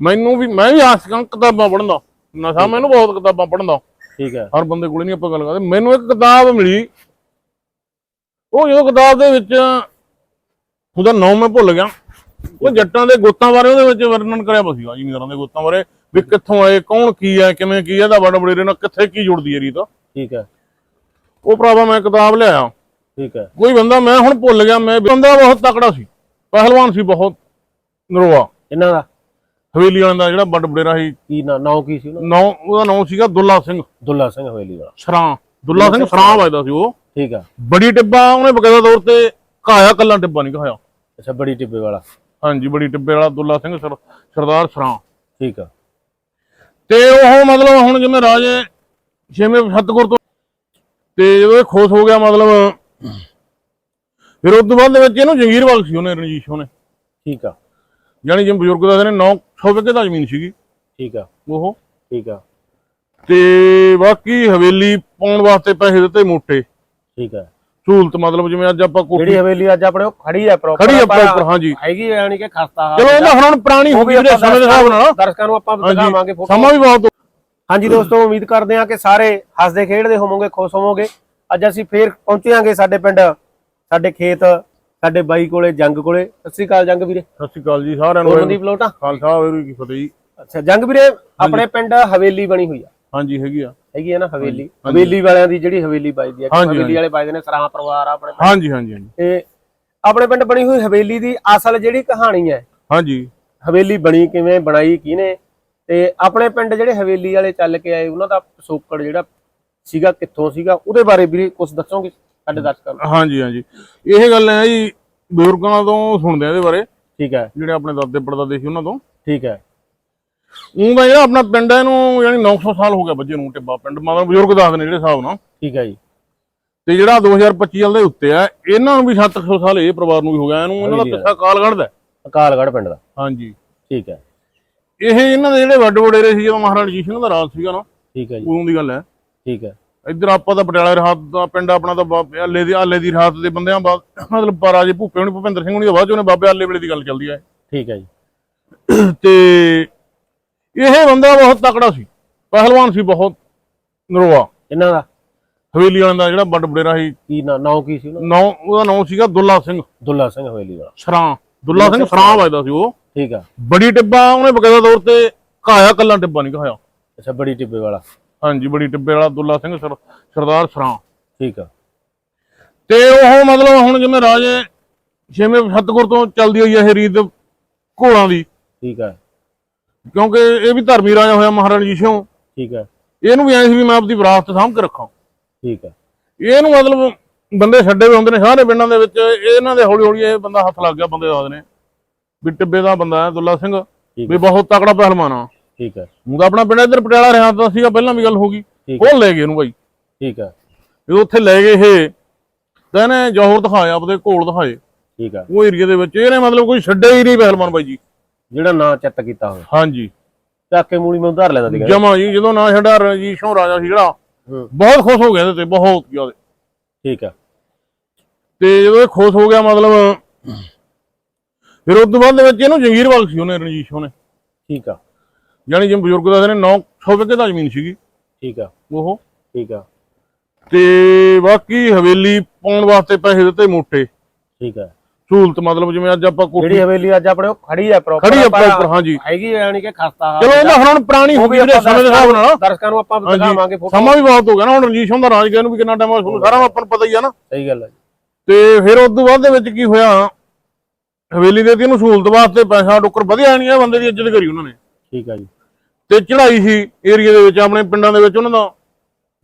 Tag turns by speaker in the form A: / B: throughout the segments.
A: ਮੈਨੂੰ ਵੀ ਮੈਂ ਵੀ ਆਸਕਾਂ ਕਿਤਾਬਾਂ ਪੜ੍ਹਦਾ ਨਸ਼ਾ ਮੈਨੂੰ ਬਹੁਤ ਕਿਤਾਬਾਂ ਪੜ੍ਹਦਾ
B: ਠੀਕ ਹੈ।
A: ਹਰ ਬੰਦੇ ਕੋਲੇ ਨਹੀਂ ਆਪਾਂ ਗੱਲ ਕਰਦੇ। ਮੈਨੂੰ ਇੱਕ ਕਿਤਾਬ ਮਿਲੀ। ਉਹ ਜਦੋਂ ਕਿਤਾਬ ਦੇ ਵਿੱਚ ਉਹਦਾ ਨਾਮ ਮੈਂ ਭੁੱਲ ਗਿਆ। ਉਹ ਜੱਟਾਂ ਦੇ ਗੋਤਾਂ ਬਾਰੇ ਉਹਦੇ ਵਿੱਚ ਵਰਣਨ ਕਰਿਆ ਪਿਆ ਸੀਗਾ ਜ਼ਿਮੀਂਦਾਰਾਂ ਦੇ ਗੋਤਾਂ ਬਾਰੇ। ਵੀ ਕਿੱਥੋਂ ਆਏ ਕੌਣ ਕੀ ਹੈ ਕਿਵੇਂ ਕੀ ਹੈ ਇਹਦਾ ਬੜਾ ਬੜੇਰੇ ਨਾਲ ਕਿੱਥੇ ਕੀ ਜੁੜਦੀ ਹੈ ਰੀਤ।
B: ਠੀਕ ਹੈ।
A: ਉਹ ਭਰਾਵਾ ਮੈਂ ਕਿਤਾਬ ਲਿਆਇਆ।
B: ਠੀਕ ਹੈ।
A: ਕੋਈ ਬੰਦਾ ਮੈਂ ਹੁਣ ਭੁੱਲ ਗਿਆ ਮੈਂ ਬੰਦਾ ਬਹੁਤ ਤਕੜਾ ਸੀ ਪਹਿਲਵਾਨ ਸੀ ਬਹੁਤ ਨਰੋਆ।
B: ਇਹਨਾਂ ਦਾ?
A: ਹਵੇਲੀ ਵਾਲਿਆਂ ਦਾ ਜਿਹੜਾ ਵੱਡ ਬੜੇਰਾ ਸੀ।
B: ਕੀ ਨਾਂ ਨਾਂ ਕੀ ਸੀ ਉਹਨਾਂ
A: ਨਾਂ ਉਹਦਾ ਨਾਮ ਸੀਗਾ ਦੁੱਲਾ ਸਿੰਘ।
B: ਦੁੱਲਾ ਸਿੰਘ ਹਵੇਲੀ ਵਾਲਾ।
A: ਸਰਾਂ ਦੁੱਲਾ ਸਿੰਘ ਸਰਾਂ ਵੱਜਦਾ ਸੀ ਉਹ।
B: ਠੀਕ ਆ।
A: ਬੜੀ ਟਿੱਬਾ ਉਹਨੇ ਬਕਾਇਦਾ ਤੌਰ ਤੇ ਕਹਾਇਆ ਕੱਲਾ ਟਿੱਬਾ ਨਹੀਂ ਕਹਾਇਆ
B: ਅੱਛਾ ਬੜੀ ਟਿੱਬੇ ਵਾਲਾ।
A: ਹਾਂਜੀ ਬੜੀ ਟਿੱਬੇ ਵਾਲਾ ਦੁੱਲਾ ਸਿੰਘ ਸਰ- ਸਰਦਾਰ ਸਰਾਂ।
B: ਠੀਕ ਆ।
A: ਤੇ ਉਹ ਮਤਲਬ ਹੁਣ ਜਿਵੇਂ ਰਾਜੇ ਛੇਵੇਂ ਸਤਗੁਰ ਤੋਂ ਤੇ ਜਦੋਂ ਇਹ ਖੁਸ਼ ਹੋ ਗਿਆ ਮਤਲਬ ਫਿਰ ਉਸ ਤੋਂ ਬਾਅਦ ਦੇ ਵਿੱਚ ਇਹਨੂੰ ਜੰਗੀਰ ਬਖਸ਼ ਸੀ ਉਹਨੇ ਰਣਜੀਤ ਉਹਨੇ।
B: ਠੀਕ ਆ।
A: ਯਾਨੀ ਜਿਵੇਂ ਬਜ਼ੁਰਗ ਦੱਸਦੇ ਨੇ 900 ਵਿਗੇ ਦਾ ਜ਼ਮੀਨ ਸੀਗੀ।
B: ਠੀਕ ਆ।
A: ਉਹ।
B: ਠੀਕ ਆ।
A: ਤੇ ਬਾਕੀ ਹਵੇਲੀ ਪਾਉਣ ਵਾਸਤੇ ਪੈਸੇ ਦਿੱਤੇ ਮੋਟੇ।
B: ਠੀਕ ਆ।
A: ਸਹੂਲਤ ਮਤਲਬ ਜਿਵੇਂ ਅੱਜ ਆਪਾਂ ਕੋਠੀ
B: ਜਿਹੜੀ ਹਵੇਲੀ ਅੱਜ ਆਪਣੇ ਖੜੀ ਆ ਪ੍ਰੋਪਰ
A: ਖੜੀ ਆ proper, ਹਾਂਜੀ।
B: ਹੈਗੀ ਯਾਨੀ ਕਿ ਖਸਤਾ
A: ਚਲੋ ਇਹਨਾਂ ਹੁਣ ਪੁਰਾਣੀ ਹੋ ਗਈ ਜਿਹੜੇ ਸਮੇਂ ਦੇ ਹਿਸਾਬ ਨਾਲ।
B: ਦਰਸ਼ਕਾਂ ਨੂੰ ਆਪਾਂ ਦਿਖਾਵਾਂਗੇ ਫੋਟੋ
A: ਸਮਾਂ ਵੀ ਬਹੁਤ
B: ਹਾਂਜੀ ਦੋਸਤੋ ਉਮੀਦ ਕਰਦੇ ਹਾਂ ਕਿ ਸਾਰੇ ਹੱਸਦੇ ਖੇਡਦੇ ਹੋਵੋਗੇ ਖੁਸ਼ ਹੋਵੋਗੇ। ਅੱਜ ਅਸੀਂ ਫੇਰ ਪਹੁੰਚਿਆਂਗੇ ਸਾਡੇ ਪਿੰਡ ਸਾਡੇ ਖੇਤ ਸਾਡੇ ਬਾਈ ਕੋਲੇ ਜੰਗ ਕੋਲੇ। ਸਤਿ ਸ੍ਰੀ ਅਕਾਲ ਜੰਗ ਵੀਰੇ।
A: ਸਤਿ ਸ਼੍ਰੀ ਅਕਾਲ ਜੀ ਸਾਰਿਆਂ ਨੂੰ।
B: ਹੋਰ ਮਨਦੀਪ ਲੋਟਾ।
A: ਖਾਲਸਾ ਵਾਹਿਗੁਰੂ ਜੀ ਕੀ ਫਤਿਹ ਜੀ।
B: ਅੱਛਾ ਜੰਗ ਵੀਰੇ ਆਪਣੇ ਪਿੰਡ ਹਵੇਲੀ ਬਣੀ ਹੋਈ ਆ।
A: ਹਾਂਜੀ ਹੈਗੀ ਆ।
B: ਹੈਗੀ ਹੈ ਨਾ ਹਵੇਲੀ। ਹਵੇਲੀ ਵਾਲਿਆਂ ਦੀ ਜਿਹੜੀ ਹਵੇਲੀ ਵੱਜਦੀ ਆ। ਹਵੇਲੀ ਵਾਲੇ ਵੱਜਦੇ ਨੇ ਸਰਾਂ ਪਰਿਵਾਰ ਆ ਆਪਣੇ।
A: ਹਾਂਜੀ ਹਾਂਜੀ ਹਾਂਜੀ।
B: ਤੇ ਆਪਣੇ ਪਿੰਡ ਬਣੀ ਹੋਈ ਹਵੇਲੀ ਦੀ ਅਸਲ ਜਿਹੜੀ ਕਹਾਣੀ ਹੈ।
A: ਹਾਂਜੀ।
B: ਹਵੇਲੀ ਬਣੀ ਕਿਵੇਂ ਬਣਾਈ ਕਿਹਨੇ? ਤੇ ਆਪਣੇ ਪਿੰਡ ਜਿਹੜੇ ਹਵੇਲੀ ਵਾਲੇ ਚੱਲ ਕੇ ਆਏ ਉਹਨਾਂ ਦਾ ਪਿਛੋਕੜ ਜਿਹੜਾ ਸੀਗਾ ਕਿੱਥੋਂ ਸੀਗਾ? ਉਹਦੇ ਬਾਰੇ ਵੀ ਕੁਝ ਦੱਸੋਗੇ? ਸਾਡੇ ਦਰਸ਼ਕਾਂ ਨੂੰ
A: ਹਾਂਜੀ ਹਾਂਜੀ। ਇਹ ਗੱਲ ਹੈ ਜੀ ਬਜ਼ੁਰਗਾਂ ਤੋਂ ਸੁਣਦੇ ਆ ਇਹਦੇ ਬਾਰੇ।
B: ਠੀਕ ਹੈ
A: ਜਿਹੜੇ ਆਪਣੇ ਦਾਦੇ ਪੜਦਾਦੇ ਸੀ ਉਹਨਾਂ ਤੋਂ।
B: ਠੀਕ ਹੈ
A: ਉਹ ਦਾ ਜਿਹੜਾ ਆਪਣਾ ਪਿੰਡ ਹੈ ਇਹਨੂੰ ਯਾਨੀ 900 ਸਾਲ ਹੋ ਗਿਆ ਬੱਜੇ ਨੂੰ ਟਿੱਬਾ ਪਿੰਡ। ਮਤਲਬ ਬਜ਼ੁਰਗ ਦੱਸਦੇ ਨੇ ਜਿਹੜੇ ਹਿਸਾਬ ਨਾਲ।
B: ਠੀਕ ਹੈ ਜੀ।
A: ਤੇ ਜਿਹੜਾ 2025 ਵਾਲੇ ਦੇ ਉੱਤੇ ਆ ਇਹਨਾਂ ਨੂੰ ਵੀ 700 ਸਾਲ ਇਹ ਪਰਿਵਾਰ ਨੂੰ ਵੀ ਹੋ ਗਿਆ। ਇਹਨੂੰ ਇਹਨਾਂ ਦਾ ਪਿੱਛਾ ਕਾਲ ਕੱਢਦਾ
B: ਅਕਾਲਗੜ੍ਹ ਪਿੰਡ ਦਾ।
A: ਹਾਂਜੀ।
B: ਠੀਕ ਹੈ
A: ਇਹ ਇਹਨਾਂ ਦੇ ਜਿਹੜੇ ਵੱਡ ਵਡੇਰੇ ਸੀ ਜਦੋਂ ਮਹਾਰਾਜਾ ਰਣਜੀਤ ਸਿੰਘ ਦਾ ਰਾਜ ਸੀਗਾ ਨਾ।
B: ਠੀਕ ਹੈ ਜੀ।
A: ਉਦੋਂ ਦੀ ਗੱਲ ਹੈ
B: ਠੀਕ ਹੈ
A: ਇੱਧਰ ਆਪਾਂ ਤਾਂ ਪਟਿਆਲਾ ਰਹਾਤ ਦਾ ਪਿੰਡ ਆਪਣਾ ਤਾਂ ਬਾਬੇ ਆਲੇ ਦੀ ਆਲੇ ਦੀ ਰਾਤ ਦੇ ਬੰਦਿਆਂ ਬਾਅਦ ਮਤਲਬ ਰਾਜੇ ਭੂਪੇ ਹੋਣੀ ਭੁਪਿੰਦਰ ਸਿੰਘ ਹੋਣੀ ਦਾ ਬਾਅਦ ਚ ਉਹਨੇ ਬਾਬੇ ਆਲੇ ਵੇਲੇ ਦੀ ਗੱਲ ਚੱਲਦੀ ਹੈ
B: ਠੀਕ ਹੈ ਜੀ।
A: ਤੇ ਇਹ ਬੰਦਾ ਬਹੁਤ ਤਕੜਾ ਸੀ ਪਹਿਲਵਾਨ ਸੀ ਬਹੁਤ ਨਰੋਆ।
B: ਇਹਨਾਂ ਦਾ?
A: ਹਵੇਲੀ ਵਾਲਿਆਂ ਦਾ ਜਿਹੜਾ ਵੱਡ ਵਡੇਰਾ ਸੀ।
B: ਕੀ ਨਾਂ ਨਾਂ ਕੀ ਸੀ ਉਹਨਾਂ ਦਾ?
A: ਨਾਂ ਉਹਦਾ ਨਾਮ ਸੀਗਾ ਦੁੱਲਾ ਸਿੰਘ।
B: ਦੁੱਲਾ ਸਿੰਘ ਹਵੇਲੀ ਵਾਲਾ।
A: ਸਰਾਂ ਦੁੱਲਾ ਸਿੰਘ ਸਰਾਂ ਵੱਜਦਾ ਸੀ ਉਹ।
B: ਠੀਕ ਆ।
A: ਬੜੀ ਟਿੱਬਾ ਉਹਨੇ ਬਕਾਇਦਾ ਤੌਰ ਤੇ ਕਹਾਇਆ ਕੱਲਾ ਟਿੱਬਾ ਨਹੀਂ ਕਹਾਇਆ
B: ਅੱਛਾ ਬੜੀ ਟਿੱਬੇ ਵਾਲਾ।
A: ਹਾਂਜੀ ਬੜੀ ਟਿੱਬੇ ਵਾਲਾ ਦੁੱਲਾ ਸਿੰਘ ਸਰ- ਸਰਦਾਰ ਸਰਾਂ।
B: ਠੀਕ ਆ।
A: ਤੇ ਉਹ ਮਤਲਬ ਹੁਣ ਜਿਵੇਂ ਰਾਜੇ ਛੇਵੇਂ ਸਤਗੁਰ ਤੋਂ ਚੱਲਦੀ ਹੋਈ ਹੈ ਇਹ ਰੀਤ ਘੋੜਾਂ ਦੀ।
B: ਠੀਕ ਹੈ
A: ਕਿਉਂਕਿ ਇਹ ਵੀ ਧਰਮੀ ਰਾਜਾ ਹੋਇਆ ਮਹਾਰਾਜਾ ਰਣਜੀਤ ਸਿੰਘ
B: ਠੀਕ ਹੈ
A: ਇਹਨੂੰ ਵੀ ਐਂ ਸੀ ਵੀ ਮੈਂ ਆਪਦੀ ਵਿਰਾਸਤ ਸਾਂਭ ਕੇ ਰੱਖਾਂ।
B: ਠੀਕ ਹੈ
A: ਇਹਨੂੰ ਮਤਲਬ ਬੰਦੇ ਛੱਡੇ ਵੀ ਹੁੰਦੇ ਨੇ ਸਾਰੇ ਪਿੰਡਾਂ ਦੇ ਵਿੱਚ ਇਹਨਾਂ ਦੇ ਹੌਲੀ ਹੌਲੀ ਇਹ ਬੰਦਾ ਹੱਥ ਲੱਗ ਗਿਆ ਬੰਦੇ ਨੇ। ਵੀ ਟਿੱਬੇ ਦਾ ਬੰਦਾ ਹੈ ਦੁੱਲਾ ਸਿੰਘ। ਵੀ ਬਹੁਤ ਤਕੜਾ ਪਹਿਲਵਾਨ ਆ।
B: ਠੀਕ ਹੈ।
A: ਹੁਣ ਤਾਂ ਆਪਣਾ ਪਿੰਡ ਇੱਧਰ ਪਟਿਆਲਾ ਰਿਹਾ ਤਾਂ ਸੀਗਾ ਪਹਿਲਾਂ ਵੀ ਗੱਲ ਹੋ ਗਈ। ਉਹ ਲੈ ਗਏ ਇਹਨੂੰ ਬਾਈ।
B: ਠੀਕ ਹੈ।
A: ਜਦੋਂ ਉੱਥੇ ਲੈ ਗਏ ਇਹ। ਤਾਂ ਇਹਨੇ ਜੋਹਰ ਦਿਖਾਇਆ ਆਪਦੇ ਘੋਲ ਦਿਖਾਏ।
B: ਠੀਕ ਹੈ।
A: ਉਹ ਏਰੀਆ ਦੇ ਵਿੱਚ ਇਹਨੇ ਮਤਲਬ ਕੋਈ ਛੱਡਿਆ ਹੀ ਨਹੀਂ ਪਹਿਲਵਾਨ ਬਾਈ ਜੀ।
B: ਜਿਹੜਾ ਨਾਂ ਚਿੱਤ ਕੀਤਾ ਹੋਇਆ।
A: ਹਾਂਜੀ।
B: ਚੱਕ ਮੂਲੀ ਮੈਂ ਉਧਾਰ ਲੈਂਦਾ ਸੀਗਾ।
A: ਜਮਾ ਜੀ ਜਦੋਂ ਨਾ ਛੱਡਿਆ ਰਣਜੀਤ ਸਿੰਘ ਰਾਜਾ ਸੀ ਜਿਹੜਾ ਬਹੁਤ ਖੁਸ਼ ਹੋ ਗਿਆ ਇਹਦੇ ਤੇ ਬਹੁਤ ਜ਼ਿਆਦਾ।
B: ਠੀਕ ਹੈ।
A: ਤੇ ਜਦੋਂ ਇਹ ਖੁਸ਼ ਹੋ ਗਿਆ ਮਤਲਬ ਫਿਰ ਉਸ ਤੋਂ ਬਾਅਦ ਦੇ ਵਿੱਚ ਇਹਨੂੰ ਜੰਗੀਰ ਬਖਸ਼ ਸੀ ਉਹਨੇ ਰਣਜੀਤ ਨੇ।
B: ਠੀਕ ਆ।
A: ਯਾਨੀ ਜਿਵੇਂ ਬਜ਼ੁਰਗ ਦੱਸਦੇ ਨੇ 900 ਵਿਗੇ ਦਾ ਜ਼ਮੀਨ ਸੀਗੀ?
B: ਠੀਕ ਆ।
A: ਉਹ
B: ਠੀਕ ਆ।
A: ਤੇ ਬਾਕੀ ਹਵੇਲੀ ਪਾਉਣ ਵਾਸਤੇ ਪੈਸੇ ਦਿੱਤੇ ਮੋਟੇ।
B: ਠੀਕ ਹੈ
A: ਸਹੂਲਤ ਮਤਲਬ ਜਿਵੇਂ ਅੱਜ ਆਪਾਂ ਕੋਠੀ
B: ਜਿਹੜੀ ਹਵੇਲੀ ਅੱਜ ਆਪਣੇ ਖੜੀ ਆ ਪ੍ਰੋਪਰ
A: ਖੜੀ ਆ proper, ਹਾਂਜੀ।
B: ਹੈਗੀ ਯਾਨੀ ਕਿ ਖਸਤਾ
A: ਚਲੋ ਇਹਨਾਂ ਹੁਣ ਪੁਰਾਣੀ ਹੋ ਗਈ ਜਿਹੜੇ ਸਮੇਂ ਦੇ ਹਿਸਾਬ ਨਾਲ।
B: ਦਰਸ਼ਕਾਂ ਨੂੰ ਆਪਾਂ ਦਿਖਾਵਾਂਗੇ ਫੋਟੋ
A: ਸਮਾਂ ਵੀ ਬਹੁਤ ਹੋ ਗਿਆ ਨਾ ਹੁਣ ਰਣਜੀਤ ਸਿੰਘ ਦਾ ਰਾਜ ਗਿਆ ਨੂੰ ਵੀ ਕਿੰਨਾ ਟਾਈਮ ਹੋਇਆ ਤੁਹਾਨੂੰ ਸਾਰਾ ਆਪਾਂ ਨੂੰ ਪਤਾ ਹੀ ਆ ਨਾ।
B: ਸਹੀ ਗੱਲ ਹੈ ਜੀ।
A: ਤੇ ਫਿਰ ਉਸ ਤੋਂ ਬਾਅਦ ਦੇ ਵਿੱਚ ਕੀ ਹੋਇਆ? ਹਵੇਲੀ ਦੇ ਤੀ ਇਹਨੂੰ ਸਹੂਲਤ ਵਾਸਤੇ ਪੈਸਾ ਡੁੱਕਰ ਵਧਿਆ ਨਹੀਂ ਇਹ ਬੰਦੇ ਦੀ ਇੱਜ਼ਤ ਕਰੀ ਉਹਨਾਂ ਨੇ।
B: ਠੀਕ ਆ ਜੀ।
A: ਤੇ ਚੜਾਈ ਸੀ ਏਰੀਆ ਦੇ ਵਿੱਚ ਆਪਣੇ ਪਿੰਡਾਂ ਦੇ ਵਿੱਚ ਉਹਨਾਂ ਦਾ।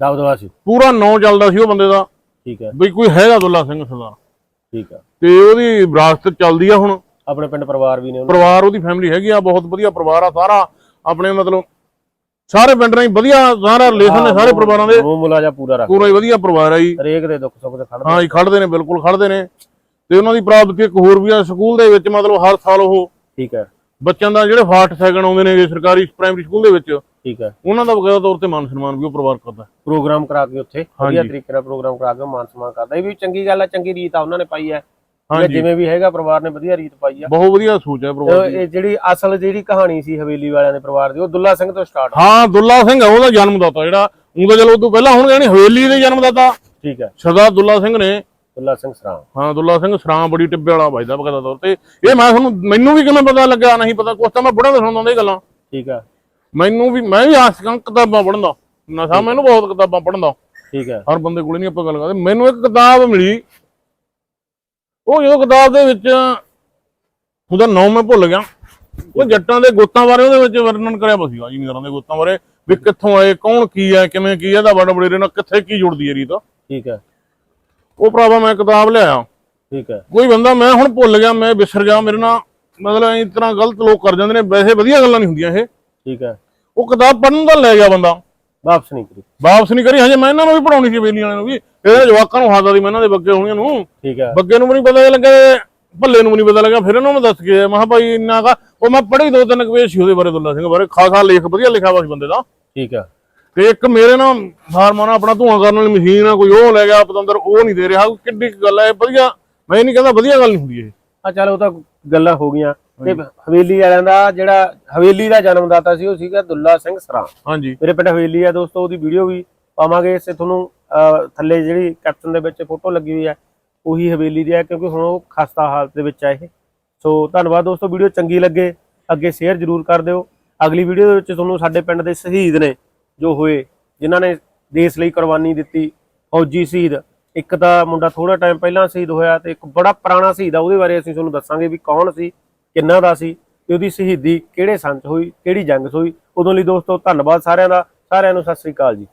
B: ਦਬਦਬਾ ਸੀ।
A: ਪੂਰਾ ਨਾਂ ਚੱਲਦਾ ਸੀ ਉਹ ਬੰਦੇ ਦਾ।
B: ਠੀਕ ਹੈ।
A: ਵੀ ਕੋਈ ਹੈਗਾ ਦੁੱਲਾ ਸਿੰਘ ਸਰਦਾਰ।
B: ਠੀਕ ਆ
A: ਤੇ ਉਹਦੀ ਵਿਰਾਸਤ ਚੱਲਦੀ ਆ ਹੁਣ।
B: ਆਪਣੇ ਪਿੰਡ ਪਰਿਵਾਰ ਵੀ ਨੇ ਉਹਨਾਂ
A: ਪਰਿਵਾਰ ਉਹਦੀ ਫੈਮਿਲੀ ਹੈਗੀ ਆ ਬਹੁਤ ਵਧੀਆ ਪਰਿਵਾਰ ਆ ਸਾਰਾ। ਆਪਣੇ ਮਤਲਬ ਸਾਰੇ ਪਿੰਡ ਨਾਲ ਹੀ ਵਧੀਆ ਸਾਰਾ ਰਿਲੇਸ਼ਨ ਨੇ ਸਾਰੇ ਪਰਿਵਾਰਾਂ ਦੇ।
B: ਮੂੰਹ ਮੁਲਾ ਜਾ ਪੂਰਾ ਰੱਖ
A: ਪੂਰਾ ਹੀ ਵਧੀਆ ਪਰਿਵਾਰ ਆ ਜੀ।
B: ਹਰੇਕ ਦੇ ਦੁੱਖ ਸੁੱਖ ਦੇ ਖੜਦੇ
A: ਹਾਂ ਜੀ ਖੜਦੇ ਨੇ ਬਿਲਕੁਲ ਖੜਦੇ ਨੇ। ਤੇ ਉਹਨਾਂ ਦੀ ਪ੍ਰਾਪਤੀ ਇੱਕ ਹੋਰ ਵੀ ਆ ਸਕੂਲ ਦੇ ਵਿੱਚ ਮਤਲਬ ਹਰ ਸਾਲ ਉਹ
B: ਠੀਕ ਹੈ।
A: ਬੱਚਿਆਂ ਦਾ ਜਿਹੜੇ ਫਾਸਟ ਸੈਕਿੰਡ ਆਉਂਦੇ ਨੇ ਸਰਕਾਰੀ ਪ੍ਰਾਇਮਰੀ ਸਕੂਲ ਦੇ ਵਿੱਚ
B: ਠੀਕ ਹੈ।
A: ਉਹਨਾਂ ਦਾ ਬਕਾਇਦਾ ਤੌਰ ਤੇ ਮਾਨ ਸਨਮਾਨ ਵੀ ਉਹ ਪਰਿਵਾਰ ਕਰਦਾ
B: ਪ੍ਰੋਗਰਾਮ ਕਰਾ ਕੇ ਉੱਥੇ ਵਧੀਆ। ਤਰੀਕੇ ਨਾਲ ਪ੍ਰੋਗਰਾਮ ਕਰਾ ਕੇ ਮਾਨ ਸਨਮਾਨ ਕਰਦਾ ਇਹ ਵੀ ਚੰਗੀ ਗੱਲ ਹੈ ਚੰਗੀ ਰੀਤ ਆ ਉਹਨਾਂ ਨੇ ਪਾਈ ਹੈ। ਜਿਵੇਂ ਵੀ ਹੈਗਾ ਪਰਿਵਾਰ ਨੇ ਵਧੀਆ ਰੀਤ ਪਾਈ ਆ।
A: ਬਹੁਤ ਵਧੀਆ ਸੋਚ ਹੈ ਪਰਿਵਾਰ ਦੀ।
B: ਇਹ ਜਿਹੜੀ ਅਸਲ ਜਿਹੜੀ ਕਹਾਣੀ ਸੀ ਹਵੇਲੀ ਵਾਲਿਆਂ ਦੇ ਪਰਿਵਾਰ ਦੀ ਉਹ ਦੁੱਲਾ ਸਿੰਘ ਤੋਂ ਸਟਾਰਟ
A: ਹਾਂ ਦੁੱਲਾ ਸਿੰਘ ਉਹਦਾ ਜਨਮਦਾਤਾ ਜਿਹੜਾ। ਉਹਦਾ ਚਲੋ ਉਦੋਂ ਪਹਿਲਾਂ ਹੁਣ ਜਾਨੀ ਹਵੇਲੀ ਦੇ ਜਨਮਦਾਤਾ।
B: ਠੀਕ ਹੈ।
A: ਸਰਦਾਰ ਦੁੱਲਾ ਸਿੰਘ ਨੇ
B: ਦੁੱਲਾ ਸਿੰਘ ਸਰਾਮ
A: ਹਾਂ ਦੁੱਲਾ ਸਿੰਘ ਸਰਾਂ ਬੜੀ ਟਿੱਬੇ ਵਾਲਾ ਵੱਜਦਾ ਬਗਦਾ ਤੌਰ ਤੇ। ਇਹ ਮੈਂ ਤੁਹਾਨੂੰ ਮੈਨੂੰ ਵੀ ਕਿਵੇਂ ਪਤਾ ਲੱਗਾ ਨਹੀਂ ਪਤਾ ਕੁਛ ਤਾਂ ਮੈਂ ਬੁੜਾ ਦਾ ਸੁਣਦਾ ਇਹ ਗੱਲਾਂ।
B: ਠੀਕ ਹੈ
A: ਮੈਨੂੰ ਵੀ ਮੈਂ ਵੀ ਆਸ਼ਕਾਂ ਕਿਤਾਬਾਂ ਪੜ੍ਹਦਾ ਨਸ਼ਾ ਮੈਨੂੰ ਬਹੁਤ ਕਿਤਾਬਾਂ ਪੜ੍ਹਦਾ
B: ਠੀਕ ਹੈ
A: ਹਰ ਬੰਦੇ ਕੋਲੇ ਨਹੀਂ ਆਪਾਂ ਗੱਲ ਕਰਦੇ। ਮੈਨੂੰ ਇੱਕ ਕਿਤਾਬ ਮਿਲੀ। ਉਹ ਜਦੋਂ ਕਿਤਾਬ ਦੇ ਵਿੱਚ ਉਹਦਾ ਨਾਮ ਮੈਂ ਭੁੱਲ ਗਿਆ। ਉਹ ਜੱਟਾਂ ਦੇ ਗੋਤਾਂ ਬਾਰੇ ਉਹਦੇ ਵਿੱਚ ਵਰਣਨ ਕਰਿਆ ਹੋਇਆ ਸੀਗਾ ਜ਼ਿਮੀਂਦਾਰਾਂ ਦੇ ਗੋਤਾਂ ਬਾਰੇ। ਵੀ ਕਿੱਥੋਂ ਆਏ ਕੌਣ ਕੀ ਹੈ ਕਿਵੇਂ ਕੀ ਹੈ ਇਹਦਾ ਬੜਾ ਬੜੇ ਨਾਲ ਕਿੱਥੇ ਕੀ ਜੁੜਦੀ ਹੈ ਰੀਤ?
B: ਠੀਕ ਹੈ
A: ਉਹ ਭਰਾਵਾ ਮੈਂ ਕਿਤਾਬ ਲਿਆਇਆ।
B: ਠੀਕ ਹੈ।
A: ਕੋਈ ਬੰਦਾ ਮੈਂ ਹੁਣ ਭੁੱਲ ਗਿਆ ਮੈਂ ਵਿਸਰ ਗਿਆ ਮੇਰੇ ਨਾਲ ਮਤਲਬ ਇਸ ਤਰ੍ਹਾਂ ਗਲਤ ਲੋਕ ਕਰ ਜਾਂਦੇ ਨੇ ਵੈਸੇ ਵਧੀਆ ਗੱਲਾਂ ਨਹੀਂ ਹੁੰਦੀਆਂ ਇਹ।
B: ਠੀਕ ਹੈ।
A: ਉਹ ਕਿਤਾਬ ਪੜਨ ਦਾ ਲੈ ਗਿਆ ਬੰਦਾ।
B: ਵਾਪਸ ਨਹੀਂ ਕਰੀ।
A: ਵਾਪਸ ਨਹੀਂ ਕਰੀ ਹਜੇ ਮੈਂ ਇਹਨਾਂ ਨੂੰ ਵੀ ਪੜਾਉਣੀ ਸੀ ਬੇਲੀਆਂ ਵਾਲਿਆਂ ਨੂੰ ਵੀ। ਇਹਦੇ ਜਵਾਕਾਂ ਨੂੰ ਹਾਦਾ ਦੀ ਮੈਂ ਇਹਨਾਂ ਦੇ ਬੱਗੇ ਹੋਣੀਆਂ ਨੂੰ।
B: ਠੀਕ ਹੈ।
A: ਬੱਗੇ ਨੂੰ ਵੀ ਨਹੀਂ ਪਤਾ ਲੱਗਾ ਭੱਲੇ ਨੂੰ ਵੀ ਨਹੀਂ ਪਤਾ ਲੱਗਾ ਫਿਰ ਇਹਨਾਂ ਨੂੰ ਦੱਸ ਕੇ ਮੈਂ ਕਿਹਾ ਭਾਈ ਇੰਨਾ ਕਾ ਉਹ ਮੈਂ ਪੜ੍ਹੀ ਦੋ ਤਿੰਨ ਕਵੇਸ਼ ਸੀ ਉਹਦੇ ਬਾਰੇ ਦੁੱਲਾ ਸਿੰਘ ਬਾਰੇ। ਖਾਸਾ ਲੇਖ ਵਧੀਆ ਲਿਖਿਆ ਵਾ ਸੀ ਬੰਦੇ ਦਾ।
B: ਠੀਕ ਹੈ।
A: ਤੇ ਇੱਕ ਮੇਰੇ ਨਾਲ ਫਾਰਮਾਂ ਨਾਲ ਆਪਣਾ ਧੂਆਂ ਕਰਨ ਵਾਲੀ ਮਸ਼ੀਨ ਆ ਕੋਈ ਉਹ ਲੈ ਗਿਆ ਪਤੰਦਰ ਉਹ ਨਹੀਂ ਦੇ ਰਿਹਾ। ਕਿੱਡੀ ਗੱਲ ਹੈ ਵਧੀਆ ਮੈਂ ਇਹ ਨਹੀਂ ਕਹਿੰਦਾ ਵਧੀਆ ਗੱਲ ਨਹੀਂ ਹੁੰਦੀ ਇਹ।
B: ਆ ਚਲ ਉਹ ਤਾਂ ਗੱਲਾਂ ਹੋ ਗਈਆਂ। ਤੇ ਹਵੇਲੀ ਵਾਲਿਆਂ ਦਾ ਜਿਹੜਾ ਹਵੇਲੀ ਦਾ ਜਨਮਦਾਤਾ ਸੀ ਉਹ ਸੀਗਾ ਦੁੱਲਾ ਸਿੰਘ ਸਰਾਂ।
A: ਹਾਂਜੀ।
B: ਮੇਰੇ ਪਿੰਡ ਹਵੇਲੀ ਆ ਦੋਸਤੋ ਉਹਦੀ ਵੀਡੀਓ ਵੀ ਪਾਵਾਂਗੇ ਇਸੇ ਤੁਹਾਨੂੰ ਥੱਲੇ ਜਿਹੜੀ ਕੈਪਸ਼ਨ ਦੇ ਵਿੱਚ ਫੋਟੋ ਲੱਗੀ ਹੋਈ ਹੈ ਉਹੀ ਹਵੇਲੀ ਦੀ ਹੈ ਕਿਉਂਕਿ ਹੁਣ ਉਹ ਖਸਤਾ ਹਾਲਤ ਦੇ ਵਿੱਚ ਆ ਇਹ। ਸੋ ਧੰਨਵਾਦ ਦੋਸਤੋ ਵੀਡੀਓ ਚੰਗੀ ਲੱਗੇ ਅੱਗੇ ਸ਼ੇਅਰ ਜ਼ਰੂਰ ਕਰ ਦਿਓ। ਅਗਲੀ ਵੀਡੀਓ ਦੇ ਵਿੱਚ ਤੁਹਾਨੂੰ ਸਾਡੇ ਪਿੰਡ ਦੇ ਸ਼ਹੀਦ ਨੇ ਜੋ ਹੋਏ, ਜਿਨ੍ਹਾਂ ਨੇ ਦੇਸ਼ ਲਈ ਕੁਰਬਾਨੀ ਦਿੱਤੀ, ਫੌਜੀ ਸ਼ਹੀਦ। ਇੱਕ ਤਾਂ ਮੁੰਡਾ ਥੋੜਾ ਟਾਈਮ ਪਹਿਲਾਂ ਸ਼ਹੀਦ ਹੋਇਆ ਤੇ ਇੱਕ ਬੜਾ ਪੁਰਾਣਾ ਸ਼ਹੀਦ ਆ, ਉਹਦੇ ਬਾਰੇ ਅਸੀਂ ਤੁਹਾਨੂੰ ਦੱਸਾਂਗੇ ਵੀ ਕੌਣ ਸੀ, ਕਿੰਨਾ ਦਾ ਸੀ ਤੇ ਉਹਦੀ ਸ਼ਹੀਦੀ ਕਿਹੜੇ ਸੰਨ ਹੋਈ, ਕਿਹੜੀ ਜੰਗ 'ਚ ਹੋਈ। ਉਦੋਂ ਲਈ ਦੋਸਤੋ, ਧੰਨਵਾਦ ਸਾਰਿਆਂ ਦਾ। ਸਾਰਿਆਂ ਨੂੰ ਸਤਿ ਸ੍ਰੀ ਅਕਾਲ ਜੀ।